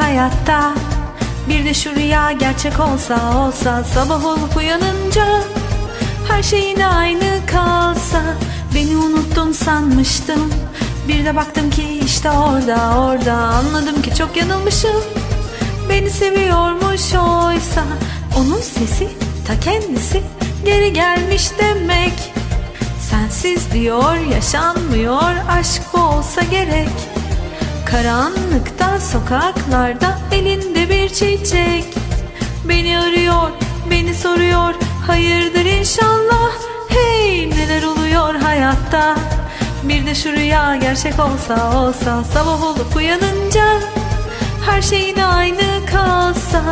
hayatta. Bir de şu rüya gerçek olsa olsa Sabah olup uyanınca Her şey yine aynı kalsa. Beni unuttun sanmıştım. Bir de baktım ki işte orada orada. Anladım ki çok yanılmışım. Beni seviyormuş oysa. Onun sesi ta kendisi Geri gelmiş demek. Sensiz diyor yaşanmıyor Aşk olsa gerek Karanlıkta sokaklarda elinde bir çiçek. Beni arıyor, beni soruyor Hayırdır inşallah? Hey neler oluyor hayatta? Bir de şu rüya gerçek olsa olsa Sabah olup uyanınca Her şey yine aynı kalsa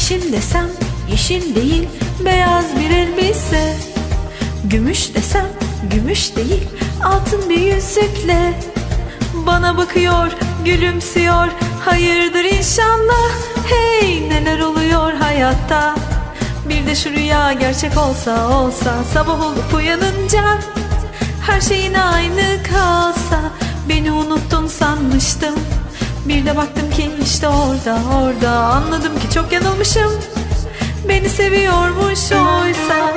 Yeşil desem yeşil değil beyaz bir elbise. Gümüş desem gümüş değil altın bir yüzükle. Bana bakıyor gülümsüyor hayırdır inşallah. Hey neler oluyor hayatta? Bir de şu rüya gerçek olsa olsa Sabah olup uyanınca her şeyin aynı kalsa. Beni unuttun sanmıştım Bir de baktım ki işte orada orada. Anladım ki çok yanılmışım. Beni seviyormuş oysa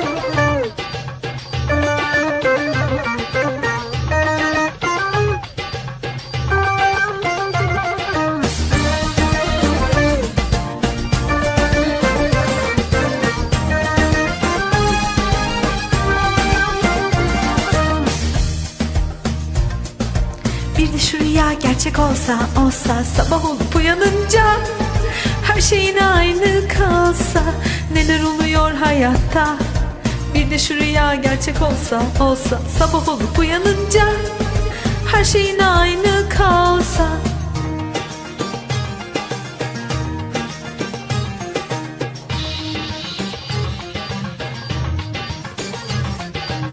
Bir de şu rüya gerçek olsa olsa Sabah olup uyanınca Her şeyin aynı kalsa Neler oluyor hayatta? Bir de şu rüya gerçek olsa olsa Sabah olup uyanınca Her şeyin aynı kalsa